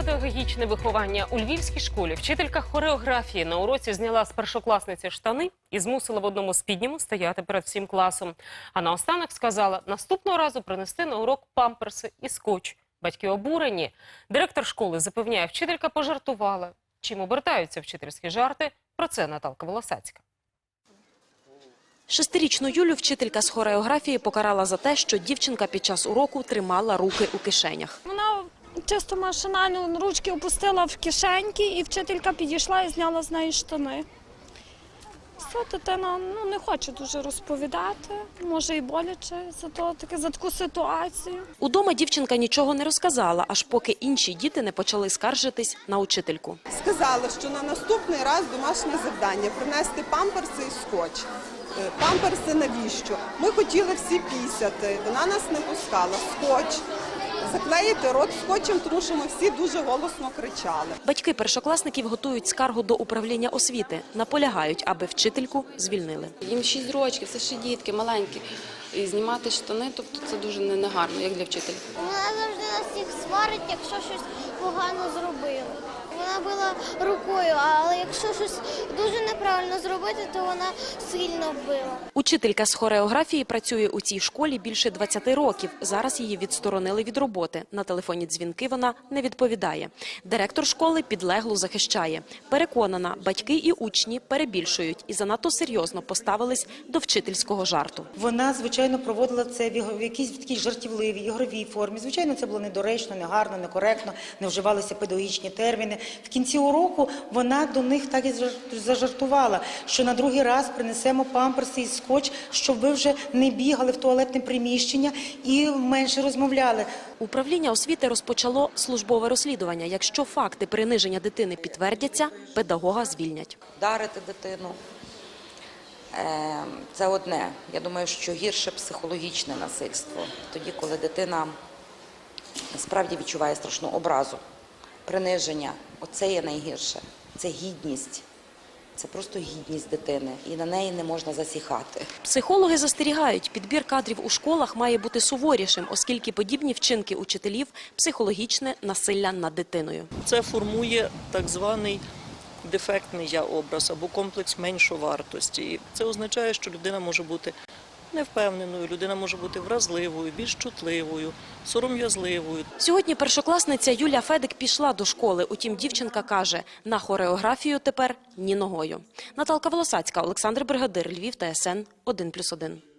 педагогічне виховання у львівській школі. Вчителька хореографії на уроці зняла з першокласниці штани і змусила в одному спідньому стояти перед всім класом. А наостанок сказала наступного разу принести на урок памперси і скотч. Батьки обурені. Директор школи запевняє, вчителька пожартувала. Чим обертаються вчительські жарти? Про це Наталка Волосацька. Шестирічну Юлю вчителька з хореографії покарала за те, що дівчинка під час уроку тримала руки у кишенях. Чисто машинально ручки опустила в кишеньки, і вчителька підійшла і зняла з неї штани. Все, дитина ну, не хоче дуже розповідати, може і боляче за, то, таке, за таку ситуацію. Удома дівчинка нічого не розказала, аж поки інші діти не почали скаржитись на учительку. Сказали, що на наступний раз домашнє завдання принести памперси і скотч. Е, Памперси навіщо? Ми хотіли всі пісяти, вона нас не пускала. Скотч. Заклеїти рот скотчем, тому що ми всі дуже голосно кричали. Батьки першокласників готують скаргу до управління освіти, наполягають, аби вчительку звільнили. Їм 6 років, це ще дітки маленькі. І знімати штани, тобто це дуже не- негарно, як для вчителя. Вона завжди нас всіх сварить, якщо щось погано зробили. Вона била рукою, але якщо щось дуже неправильно зробити, то вона сильно била. Учителька з хореографії працює у цій школі більше 20 років. Зараз її відсторонили від роботи. На телефонні дзвінки вона не відповідає. Директор школи підлеглу захищає. Переконана, батьки і учні перебільшують і занадто серйозно поставились до вчительського жарту. Вона, звичайно, проводила це в його- в якійсь такій жартівливій, ігровій формі. Звичайно, це було недоречно, негарно, некоректно, не вживалися педагогічні терміни. В кінці уроку вона до них так і зажартувала, що на другий раз принесемо памперси і скотч, щоб ви вже не бігали в туалетне приміщення і менше розмовляли. Управління освіти розпочало службове розслідування. Якщо факти приниження дитини підтвердяться, педагога звільнять. Вдарити дитину е, це одне. Я думаю, що гірше психологічне насильство. Тоді, коли дитина справді відчуває страшну образу, приниження, оце є найгірше. Це гідність. Це просто гідність дитини, і на неї не можна засіхати. Психологи застерігають, підбір кадрів у школах має бути суворішим, оскільки подібні вчинки учителів – психологічне насилля над дитиною. Це формує так званий дефектний я образ або комплекс меншовартості. І це означає, що людина може бути невпевненою, людина може бути вразливою, більш чутливою, сором'язливою. Сьогодні першокласниця Юля Федик пішла до школи. Утім, дівчинка каже, на хореографію тепер ні ногою. Наталка Волосацька, Олександр Бригадир, Львів, ТСН 1+,1.